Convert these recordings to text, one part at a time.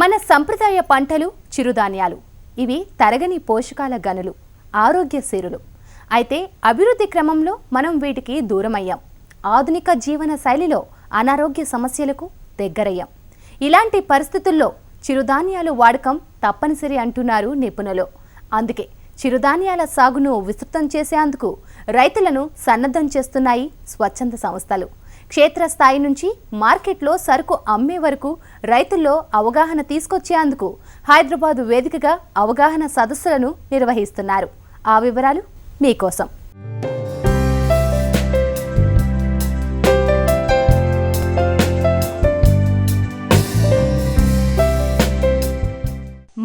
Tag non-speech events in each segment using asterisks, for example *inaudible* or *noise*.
మన సంప్రదాయ పంటలు చిరుధాన్యాలు. ఇవి తరగని పోషకాల గనులు ఆరోగ్య సేరులు. అయితే అభివృద్ధి క్రమంలో మనం వీటికి దూరమయ్యాం. ఆధునిక జీవన శైలిలో అనారోగ్య సమస్యలకు దగ్గరయ్యాం. ఇలాంటి పరిస్థితుల్లో చిరుధాన్యాలు వాడకం తప్పనిసరి అంటున్నారు నిపుణులు. అందుకే చిరుధాన్యాల సాగును విస్తృతం చేసేందుకు రైతులను సన్నద్ధం చేస్తున్నాయి స్వచ్ఛంద సంస్థలు. క్షేత్రస్థాయి నుంచి మార్కెట్లో సరుకు అమ్మే వరకు రైతుల్లో అవగాహన తీసుకొచ్చేందుకు హైదరాబాదు వేదికగా అవగాహన సదస్సులను నిర్వహిస్తున్నారు. ఆ వివరాలు మీకోసం.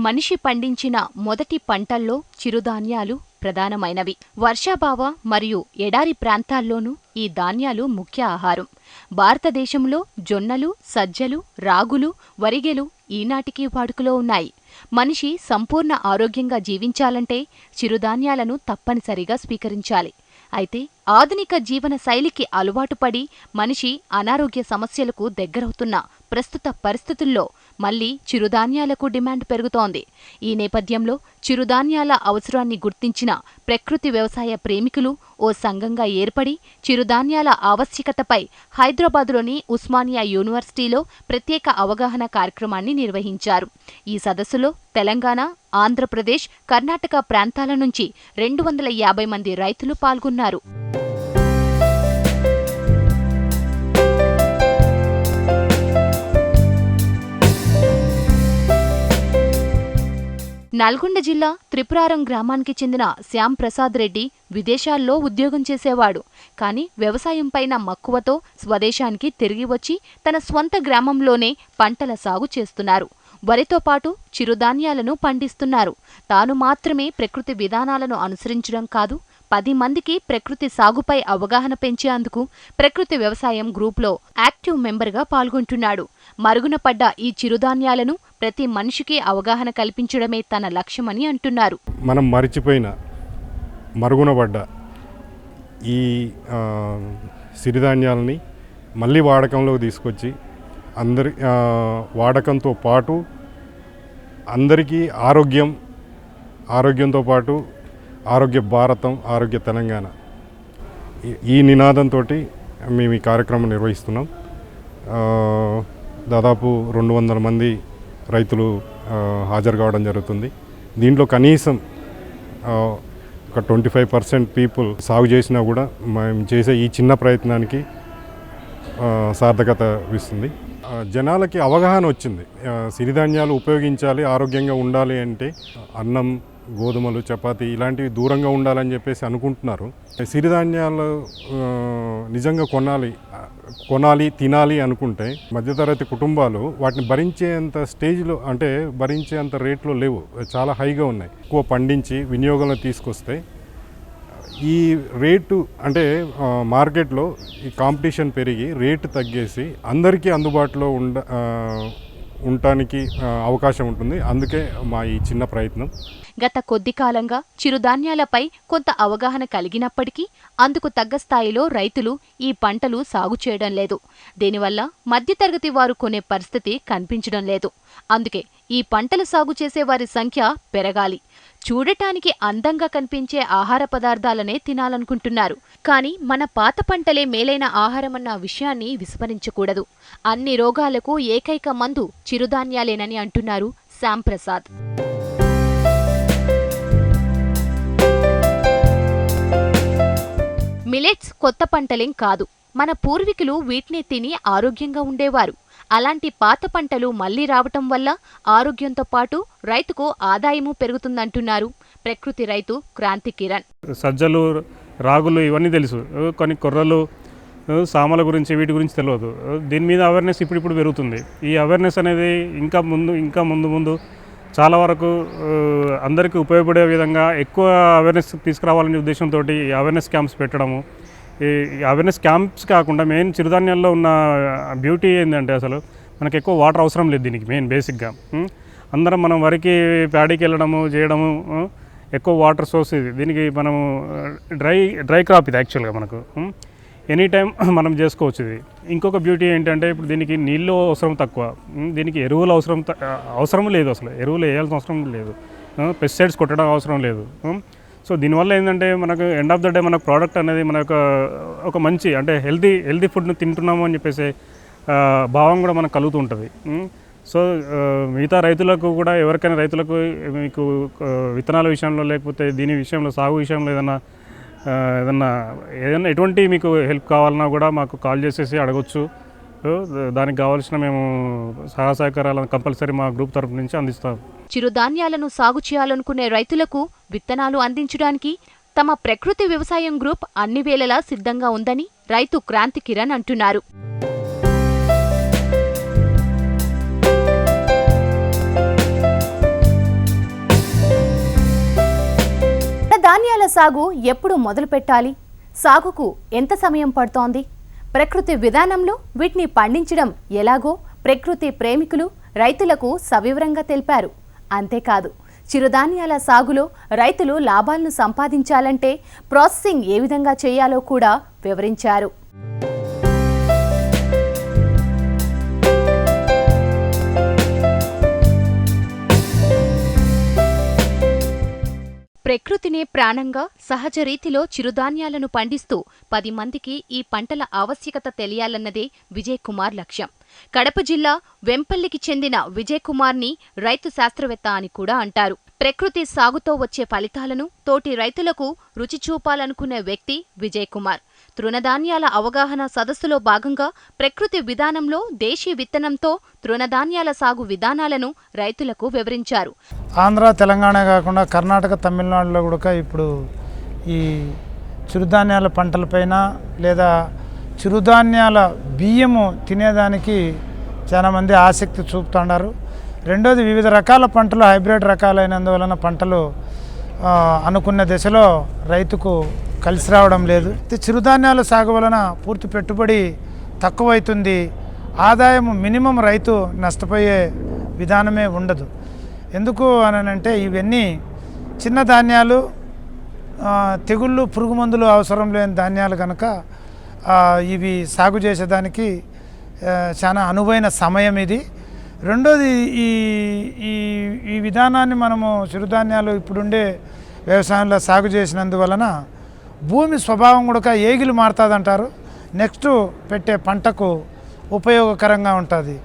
మనిషి పండించిన మొదటి పంటల్లో చిరుధాన్యాలు ప్రధానమైనవి. వర్షాభావ మరియు ఎడారి ప్రాంతాల్లోనూ ఈ ధాన్యాలు ముఖ్య ఆహారం. భారతదేశంలో జొన్నలు సజ్జలు రాగులు వరిగెలు ఈనాటికి వాడుకలో ఉన్నాయి. మనిషి సంపూర్ణ ఆరోగ్యంగా జీవించాలంటే చిరుధాన్యాలను తప్పనిసరిగా స్వీకరించాలి. అయితే ఆధునిక జీవన శైలికి అలవాటుపడి మనిషి అనారోగ్య సమస్యలకు దగ్గరవుతున్న ప్రస్తుత పరిస్థితుల్లో మళ్ళీ చిరుధాన్యాలకు డిమాండ్ పెరుగుతోంది. ఈ నేపథ్యంలో చిరుధాన్యాల అవసరాన్ని గుర్తించిన ప్రకృతి వ్యవసాయ ప్రేమికులు ఓ సంఘంగా ఏర్పడి చిరుధాన్యాల ఆవశ్యకతపై హైదరాబాద్లోని ఉస్మానియా యూనివర్సిటీలో ప్రత్యేక అవగాహన కార్యక్రమాన్ని నిర్వహించారు. ఈ సదస్సులో తెలంగాణ ఆంధ్రప్రదేశ్ కర్ణాటక ప్రాంతాల నుంచి రెండు వందల యాభై మంది రైతులు పాల్గొన్నారు. నల్గొండ జిల్లా త్రిపురారం గ్రామానికి చెందిన శ్యామ్ ప్రసాద్ రెడ్డి విదేశాల్లో ఉద్యోగం చేసేవాడు. కానీ వ్యవసాయం పైన మక్కువతో స్వదేశానికి తిరిగి వచ్చి తన స్వంత గ్రామంలోనే పంటల సాగు చేస్తున్నారు. వరితో పాటు చిరుధాన్యాలను పండిస్తున్నారు. తాను మాత్రమే ప్రకృతి విధానాలను అనుసరించడం కాదు పది మందికి ప్రకృతి సాగుపై అవగాహన పెంచేందుకు ప్రకృతి వ్యవసాయం గ్రూప్లో యాక్టివ్ మెంబర్గా పాల్గొంటున్నాడు. మరుగున పడ్డ ఈ చిరుధాన్యాలను ప్రతి మనిషికి అవగాహన కల్పించడమే తన లక్ష్యమని అంటున్నారు. మనం మరిచిపోయిన మరుగునబడ్డ ఈ సిరిధాన్యాలని మళ్ళీ వాడకంలోకి తీసుకొచ్చి అందరి వాడకంతో పాటు అందరికీ ఆరోగ్యం ఆరోగ్యంతో పాటు ఆరోగ్య భారతం ఆరోగ్య తెలంగాణ ఈ- ఈ నినాదంతో మేము ఈ కార్యక్రమం నిర్వహిస్తున్నాం. దాదాపు రెండు వందల మంది రైతులు హాజరు కావడం జరుగుతుంది. దీంట్లో కనీసం ఒక ట్వంటీ ఫైవ్ పర్సెంట్ పీపుల్ సాగు చేసినా కూడా మేము చేసే ఈ చిన్న ప్రయత్నానికి సార్థకత ఇస్తుంది. జనాలకి అవగాహన వచ్చింది. సిరిధాన్యాలు ఉపయోగించాలి ఆరోగ్యంగా ఉండాలి అంటే అన్నం గోధుమలు చపాతీ ఇలాంటివి దూరంగా ఉండాలని చెప్పేసి అనుకుంటున్నారు. సిరిధాన్యాలు నిజంగా కొనాలి కొనాలి తినాలి అనుకుంటే మధ్యతరగతి కుటుంబాలు వాటిని భరించేంత స్టేజ్లో అంటే భరించేంత రేట్లో లేవు. చాలా హైగా ఉన్నాయి. ఎక్కువ పండించి వినియోగంలో తీసుకొస్తే ఈ రేటు అంటే మార్కెట్లో ఈ కాంపిటీషన్ పెరిగి రేటు తగ్గేసి అందరికీ అందుబాటులో ఉండ ఉండటానికి అవకాశం ఉంటుంది. అందుకే మా ఈ చిన్న ప్రయత్నం. గత కొద్ది కాలంగా చిరుధాన్యాలపై కొంత అవగాహన కలిగినప్పటికీ అందుకు తగ్గ స్థాయిలో రైతులు ఈ పంటలు సాగు చేయడం లేదు. దీనివల్ల మధ్యతరగతి వారు కొనే పరిస్థితి కనిపించడం లేదు. అందుకే ఈ పంటలు సాగు చేసే వారి సంఖ్య పెరగాలి. చూడటానికి అందంగా కనిపించే ఆహార పదార్థాలనే తినాలనుకుంటున్నారు. కానీ మన పాత పంటలే మేలైన ఆహారమన్న విషయాన్ని విస్మరించకూడదు. అన్ని రోగాలకు ఏకైక మందు చిరుధాన్యాలేనని అంటున్నారు శ్యాంప్రసాద్ మిలెట్స్ కొత్త పంటలేం కాదు. మన పూర్వీకులు వీటిని తిని ఆరోగ్యంగా ఉండేవారు. అలాంటి పాత పంటలు మళ్ళీ రావటం వల్ల ఆరోగ్యంతో పాటు రైతుకు ఆదాయము పెరుగుతుందంటున్నారు ప్రకృతి రైతు క్రాంతి కిరణ్. సజ్జలు రాగులు ఇవన్నీ తెలుసు. కొన్ని కొర్రలు సామల గురించి వీటి గురించి తెలియదు దీని మీద అవేర్నెస్ ఇప్పుడు పెరుగుతుంది. ఈ అవేర్నెస్ అనేది ఇంకా ముందు ఇంకా ముందు ముందు చాలా వరకు అందరికీ ఉపయోగపడే విధంగా ఎక్కువ అవేర్నెస్ తీసుకురావాలనే ఉద్దేశంతో ఈ అవేర్నెస్ క్యాంప్స్ పెట్టడము. ఈ అవేర్నెస్ క్యాంప్స్ కాకుండా మెయిన్ చిరుధాన్యాల్లో ఉన్న బ్యూటీ ఏంటంటే అసలు మనకు ఎక్కువ వాటర్ అవసరం లేదు దీనికి మెయిన్ బేసిక్గా అందరం మనం వరికి ప్యాడీకి వెళ్ళడము చేయడము ఎక్కువ వాటర్ సోర్స్ ఇది. దీనికి మనము డ్రై డ్రై క్రాప్ ఇది యాక్చువల్గా మనకు. ఎనీ టైం *clears throat* మనం చేసుకోవచ్చు ఇది. ఇంకొక బ్యూటీ ఏంటంటే ఇప్పుడు దీనికి నీళ్ళు అవసరం తక్కువ. దీనికి ఎరువులు అవసరం త- అవసరం లేదు అసలు. ఎరువులు వేయాల్సిన అవసరం లేదు. పెస్టిసైడ్స్ కొట్టడం అవసరం లేదు. సో దీనివల్ల ఏంటంటే మనకు ఎండ్ ఆఫ్ ద డే మన ప్రోడక్ట్ అనేది మన యొక్క ఒక మంచి అంటే హెల్దీ హెల్దీ ఫుడ్ని తింటున్నాము అని చెప్పేసి భావం కూడా మనకు కలుగుతూ ఉంటుంది. సో మిగతా రైతులకు కూడా ఎవరికైనా రైతులకు మీకు విత్తనాల విషయంలో లేకపోతే దీని విషయంలో సాగు విషయంలో ఏదైనా ఏదన్నా ఏదైనా ఎటువంటి మీకు హెల్ప్ కావాలన్నా కూడా మాకు కాల్ చేసేసి అడగొచ్చు. దానికి కావాల్సిన మేము సహాయ సహకారాలను కంపల్సరీ మా గ్రూప్ తరపు నుంచి అందిస్తాం. చిరుధాన్యాలను సాగు చేయాలనుకునే రైతులకు విత్తనాలు అందించడానికి తమ ప్రకృతి వ్యవసాయం గ్రూప్ అన్ని వేళలా సిద్ధంగా ఉందని రైతు క్రాంతి కిరణ్ అంటున్నారు. ధాన్యాల సాగు ఎప్పుడు మొదలు పెట్టాలి? సాగుకు ఎంత సమయం పడుతోంది? ప్రకృతి విధానంలో వీటిని పండించడం ఎలాగో ప్రకృతి ప్రేమికులు రైతులకు సవివరంగా తెలిపారు. అంతేకాదు చిరుధాన్యాల సాగులో రైతులు లాభాలను సంపాదించాలంటే ప్రాసెసింగ్ ఏ విధంగా చేయాలో కూడా వివరించారు. ప్రకృతినే ప్రాణంగా సహజ రీతిలో చిరుధాన్యాలను పండిస్తూ పది మందికి ఈ పంటల ఆవశ్యకత తెలియాలన్నదే విజయ్ కుమార్ లక్ష్యం. కడప జిల్లా వెంపల్లికి చెందిన విజయ్ కుమార్ని రైతు శాస్త్రవేత్త అని కూడా అంటారు. ప్రకృతి సాగుతో వచ్చే ఫలితాలను తోటి రైతులకు రుచి చూపాలనుకునే వ్యక్తి విజయ్ కుమార్ తృణధాన్యాల అవగాహన సదస్సులో భాగంగా ప్రకృతి విధానంలో దేశీ విత్తనంతో తృణధాన్యాల సాగు విధానాలను రైతులకు వివరించారు. ఆంధ్ర తెలంగాణ కాకుండా కర్ణాటక తమిళనాడులో కూడా ఇప్పుడు ఈ చిరుధాన్యాల పంటలపైన లేదా చిరుధాన్యాల బియ్యము తినేదానికి చాలామంది ఆసక్తి చూపుతున్నారు రెండోది వివిధ రకాల పంటలు హైబ్రిడ్ రకాలైనందువలన పంటలు అనుకున్న దశలో రైతుకు కలిసి రావడం లేదు. ఇది చిరుధాన్యాల సాగు వలన పూర్తి పెట్టుబడి తక్కువైతుంది. ఆదాయం మినిమం రైతు నష్టపోయే విధానమే ఉండదు. ఎందుకు అనంటే ఇవన్నీ చిన్న ధాన్యాలు తెగుళ్ళు పురుగు మందులు అవసరం లేని ధాన్యాలు కనుక ఇవి సాగు చేసేదానికి చాలా అనువైన సమయం ఇది. రెండోది ఈ ఈ ఈ విధానాన్ని మనము చిరుధాన్యాలు ఇప్పుడుండే వ్యవసాయంలో సాగు చేసినందువలన భూమి స్వభావం కూడా ఏగిలు మారుతుందంటారు. నెక్స్ట్ పెట్టే పంటకు ఉపయోగకరంగా ఉంటుంది.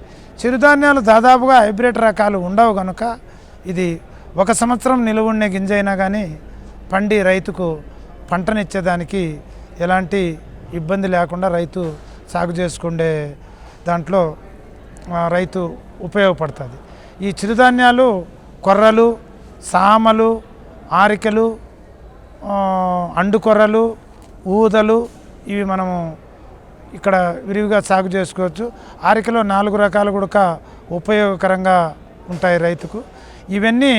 చిరుధాన్యాలు దాదాపుగా హైబ్రిడ్ రకాలు ఉండవు కనుక ఇది ఒక సంవత్సరం నిలువుండే గింజ అయినా కానీ పండి రైతుకు పంటనిచ్చేదానికి ఎలాంటి ఇబ్బంది లేకుండా రైతు సాగు చేసుకుండే దాంట్లో రైతు ఉపయోగపడుతుంది. ఈ చిరుధాన్యాలు కొర్రలు సామలు ఆరికలు అండుకొర్రలు ఊదలు ఇవి మనము ఇక్కడ విరివిగా సాగు చేసుకోవచ్చు. ఆరికలో నాలుగు రకాలు కూడా ఉపయోగకరంగా ఉంటాయి రైతుకు. ఇవన్నీ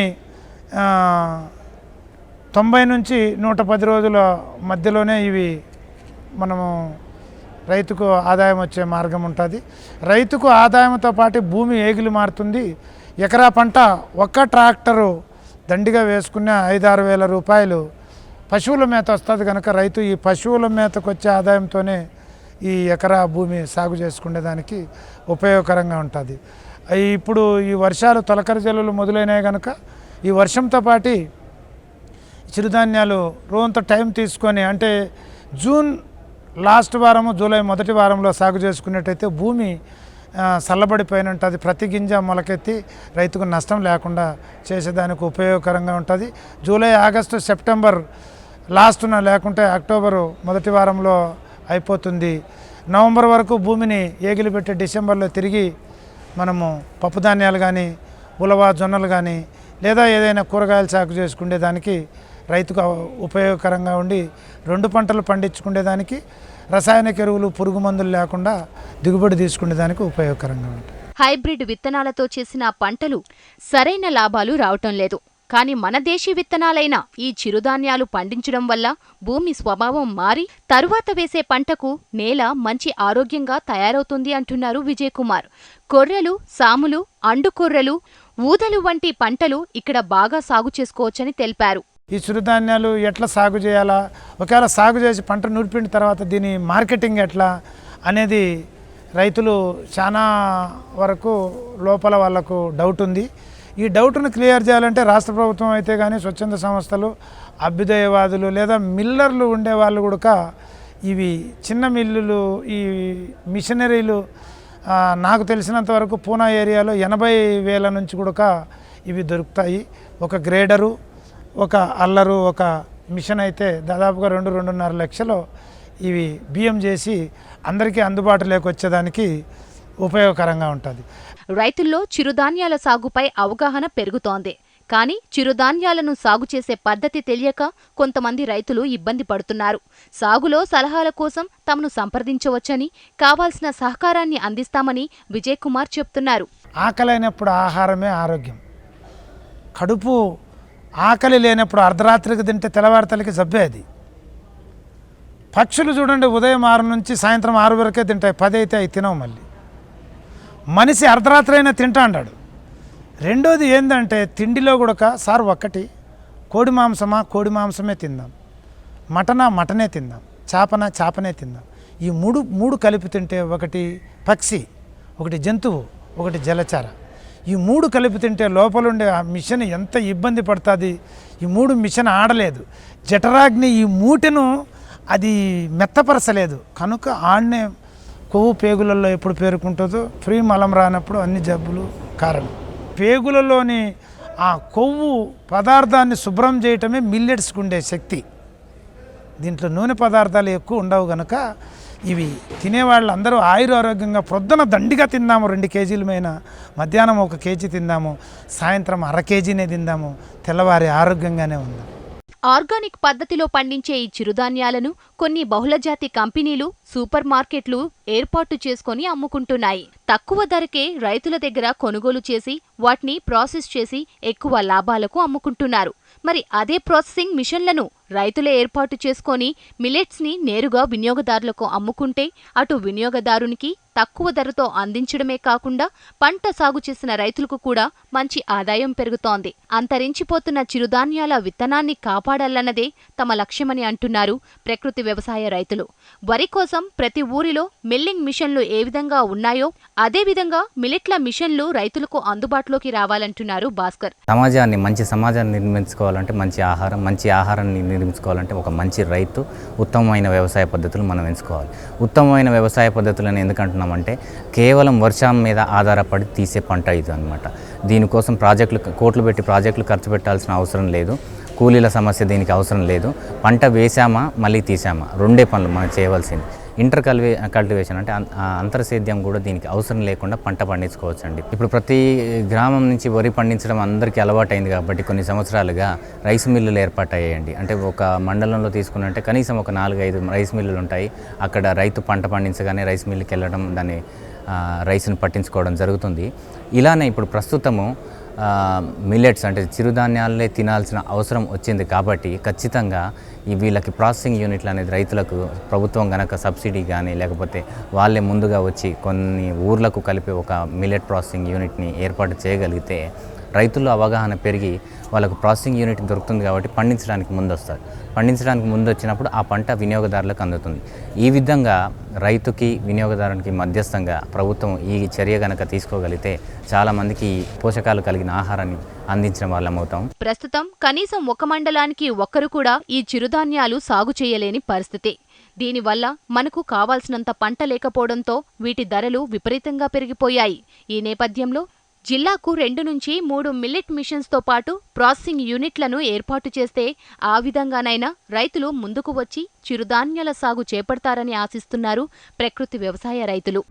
తొంభై నుంచి నూట పది రోజుల మధ్యలోనే ఇవి మనము రైతుకు ఆదాయం వచ్చే మార్గం ఉంటుంది. రైతుకు ఆదాయంతో పాటు భూమి ఏగిలి మారుతుంది. ఎకరా పంట ఒక్క ట్రాక్టరు దండిగా వేసుకున్న ఐదారు వేల రూపాయలు పశువుల మేత వస్తుంది కనుక రైతు ఈ పశువుల మేతకు వచ్చే ఆదాయంతోనే ఈ ఎకరా భూమి సాగు చేసుకునేదానికి ఉపయోగకరంగా ఉంటుంది. ఇప్పుడు ఈ వర్షాలు తొలకరి జల్లులు మొదలైనాయి కనుక ఈ వర్షంతో పాటు చిరుధాన్యాలు రోజంత టైం తీసుకొని అంటే జూన్ లాస్ట్ వారము జూలై మొదటి వారంలో సాగు చేసుకున్నట్టయితే భూమి చల్లబడిపోయిన ఉంటుంది. ప్రతి గింజ మొలకెత్తి రైతుకు నష్టం లేకుండా చేసేదానికి ఉపయోగకరంగా ఉంటుంది. జూలై ఆగస్టు సెప్టెంబర్ లాస్ట్న లేకుంటే అక్టోబరు మొదటి వారంలో అయిపోతుంది. నవంబర్ వరకు భూమిని ఏగిలి పెట్టి డిసెంబర్లో తిరిగి మనము పప్పుధాన్యాలు కానీ ఉలవ జొన్నలు కానీ లేదా ఏదైనా కూరగాయలు సాగు చేసుకునే దానికి రైతుకు ఉపయోగకరంగా ఉండి రెండు పంటలు పండించుకునేదానికి రసాయనిక ఎరువులు పురుగు మందులు లేకుండా దిగుబడి తీసుకునే దానికి ఉపయోగకరంగా ఉంటాయి హైబ్రిడ్ విత్తనాలతో చేసిన పంటలు సరైన లాభాలు రావటం లేదు. కానీ మన దేశీ విత్తనాలైన ఈ చిరుధాన్యాలు పండించడం వల్ల భూమి స్వభావం మారి తరువాత వేసే పంటకు నేల మంచి ఆరోగ్యంగా తయారవుతుంది అంటున్నారు విజయ్ కుమార్ కొర్రెలు సాములు అండుకొర్రెలు ఊదలు వంటి పంటలు ఇక్కడ బాగా సాగు చేసుకోవచ్చని తెలిపారు. ఈ చిరుధాన్యాలు ఎట్లా సాగు చేయాలా? ఒకవేళ సాగు చేసి పంట నూర్పిన తర్వాత దీని మార్కెటింగ్ ఎట్లా అనేది రైతులు చాలా వరకు లోపల వాళ్ళకు డౌట్ ఉంది. ఈ డౌట్ను క్లియర్ చేయాలంటే రాష్ట్ర ప్రభుత్వం అయితే కానీ స్వచ్ఛంద సంస్థలు అభ్యుదయవాదులు లేదా మిల్లర్లు ఉండే వాళ్ళు కూడా ఇవి చిన్న మిల్లులు ఈ మిషనరీలు నాకు తెలిసినంత వరకు పూనా ఏరియాలో ఎనభై వేల నుంచి కూడా ఇవి దొరుకుతాయి. ఒక గ్రేడరు ఒక అల్లరు ఒక మిషన్ అయితే దాదాపుగా రెండు రెండున్నర లక్షలు ఇవి బియ్యం చేసి అందరికీ అందుబాటులోకి వచ్చేదానికి ఉపయోగకరంగా ఉంటుంది. రైతుల్లో చిరుధాన్యాల సాగుపై అవగాహన పెరుగుతోంది. కానీ చిరుధాన్యాలను సాగు చేసే పద్ధతి తెలియక కొంతమంది రైతులు ఇబ్బంది పడుతున్నారు. సాగులో సలహాల కోసం తమను సంప్రదించవచ్చని కావాల్సిన సహకారాన్ని అందిస్తామని విజయ్ కుమార్ చెప్తున్నారు. ఆకలైనప్పుడు ఆహారమే ఆరోగ్యం. కడుపు ఆకలి లేనప్పుడు అర్ధరాత్రికి తింటే తెల్లవారితలకి జబ్బే అది. పక్షులు చూడండి ఉదయం ఆరు నుంచి సాయంత్రం ఆరు వరకే తింటాయి పది అయితే అవి తినవు మళ్ళీ. మనిషి అర్ధరాత్రి అయినా తింటాడు రెండోది ఏంటంటే తిండిలో కూడా సార్ ఒక్కటి కోడి మాంసమా కోడి మాంసమే తిందాం. మటనా మటనే తిందాం. చేపన చేపనే తిందాం. ఈ మూడు మూడు కలిపి తింటే ఒకటి పక్షి ఒకటి జంతువు ఒకటి జలచార. ఈ మూడు కలిపి తింటే లోపలుండే ఆ మిషన్ ఎంత ఇబ్బంది పడుతుంది? ఈ మూడు మిషన్ ఆడలేదు. జఠరాగ్ని ఈ మూటను అది మెత్తపరచలేదు. కనుక ఆడనే కొవ్వు పేగులలో ఎప్పుడు పేరుకుంటుందో ఫ్రీ మలం రానప్పుడు అన్ని జబ్బులు కారణం. పేగులలోని ఆ కొవ్వు పదార్థాన్ని శుభ్రం చేయటమే మిల్లెట్స్కి ఉండే శక్తి. దీంట్లో నూనె పదార్థాలు ఎక్కువ ఉండవు కనుక ఇవి తినేవాళ్ళు అందరూ ఆయుర ఆరోగ్యంగా ప్రొద్దున దండిగా తిందాము రెండు కేజీల మీద మధ్యాహ్నం ఒక కేజీ తిందాము సాయంత్రం అర కేజీనే తిందాము తెల్లవారి ఆరోగ్యంగానే ఉందాం. ఆర్గానిక్ పద్ధతిలో పండించే ఈ చిరుధాన్యాలను కొన్ని బహుళజాతి కంపెనీలు సూపర్ మార్కెట్లు ఏర్పాటు చేసుకొని అమ్ముకుంటున్నాయి. తక్కువ ధరకే రైతుల దగ్గర కొనుగోలు చేసి వాటిని ప్రాసెస్ చేసి ఎక్కువ లాభాలకు అమ్ముకుంటున్నారు. మరి అదే ప్రాసెసింగ్ మిషన్లను రైతులే ఏర్పాటు చేసుకొని మిలెట్స్ని నేరుగా వినియోగదారులకు అమ్ముకుంటే అటు వినియోగదారునికి తక్కువ ధరతో అందించడమే కాకుండా పంట సాగు చేసిన రైతులకు కూడా మంచి ఆదాయం పెరుగుతోంది. అంతరించిపోతున్న చిరుధాన్యాల విత్తనాన్ని కాపాడాలన్నదే తమ లక్ష్యమని అంటున్నారు ప్రకృతి వ్యవసాయ రైతులు. వరి కోసం ప్రతి ఊరిలో మిల్లింగ్ మిషన్లు ఏ విధంగా ఉన్నాయో అదే విధంగా మిషన్లు రైతులకు అందుబాటులోకి రావాలంటున్నారు భాస్కర్. సమాజాన్ని మంచి సమాజాన్ని నిర్మించుకోవాలంటే మంచి ఆహారం మంచి ఆహారాన్ని నిర్మించుకోవాలంటే ఒక మంచి రైతు ఉత్తమమైన వ్యవసాయ పద్ధతులు మనం ఎంచుకోవాలి. ఉత్తమమైన వ్యవసాయ పద్ధతులను అంటే కేవలం వర్షం మీద ఆధారపడి తీసే పంట ఇది అనమాట దీనికోసం ప్రాజెక్టులు కోట్లు పెట్టి ప్రాజెక్టులు ఖర్చు పెట్టాల్సిన అవసరం లేదు. కూలీల సమస్య దీనికి అవసరం లేదు. పంట వేసామా మళ్ళీ తీసామా? రెండే పనులు మనం చేయవలసింది. ఇంటర్ కల్వే కల్టివేషన్ అంటే అం- అంతర్సేద్యం కూడా దీనికి అవసరం లేకుండా పంట పండించుకోవచ్చు అండి ఇప్పుడు ప్రతి గ్రామం నుంచి వరి పండించడం అందరికీ అలవాటైంది కాబట్టి కొన్ని సంవత్సరాలుగా రైస్ మిల్లులు ఏర్పాటయ్యాయండి. అంటే ఒక మండలంలో తీసుకున్నట్టే కనీసం ఒక నాలుగు ఐదు రైస్ మిల్లులు ఉంటాయి. అక్కడ రైతు పంట పండించగానే రైస్ మిల్లుకి వెళ్ళడం దాన్ని రైస్ను పట్టించుకోవడం జరుగుతుంది. ఇలానే ఇప్పుడు ప్రస్తుతము మిల్లెట్స్ అంటే చిరుధాన్యాలే తినాల్సిన అవసరం వచ్చింది కాబట్టి ఖచ్చితంగా ఈ వీళ్ళకి ప్రాసెసింగ్ యూనిట్లు అనేది రైతులకు ప్రభుత్వం కనుక సబ్సిడీ కానీ లేకపోతే వాళ్ళే ముందుగా వచ్చి కొన్ని ఊర్లకు కలిపి ఒక మిల్లెట్ ప్రాసెసింగ్ యూనిట్ని ఏర్పాటు చేయగలిగితే రైతుల్లో అవగాహన పెరిగి వాళ్ళకు ప్రాసెసింగ్ యూనిట్ దొరుకుతుంది కాబట్టి పండించడానికి ముందు వస్తారు పండించడానికి ముందు వచ్చినప్పుడు ఆ పంట వినియోగదారులకు అందుతుంది. ఈ విధంగా రైతుకి వినియోగదారునికి మధ్యస్థంగా ప్రభుత్వం ఈ చర్య కనుక తీసుకోగలిగితే చాలామందికి పోషకాలు కలిగిన ఆహారాన్ని అందించిన వాళ్ళం అవుతాం ప్రస్తుతం కనీసం ఒక మండలానికి ఒక్కరు కూడా ఈ చిరుధాన్యాలు సాగు చేయలేని పరిస్థితి. దీనివల్ల మనకు కావాల్సినంత పంట లేకపోవడంతో వీటి ధరలు విపరీతంగా పెరిగిపోయాయి. ఈ నేపథ్యంలో జిల్లాకు రెండు నుంచి మూడు మిల్లెట్ మిషన్స్తో పాటు ప్రాసెసింగ్ యూనిట్లను ఏర్పాటు చేస్తే ఆ విధంగానైనా రైతులు ముందుకు వచ్చి చిరుధాన్యాల సాగు చేపడతారని ఆశిస్తున్నారు ప్రకృతి వ్యవసాయ రైతులు.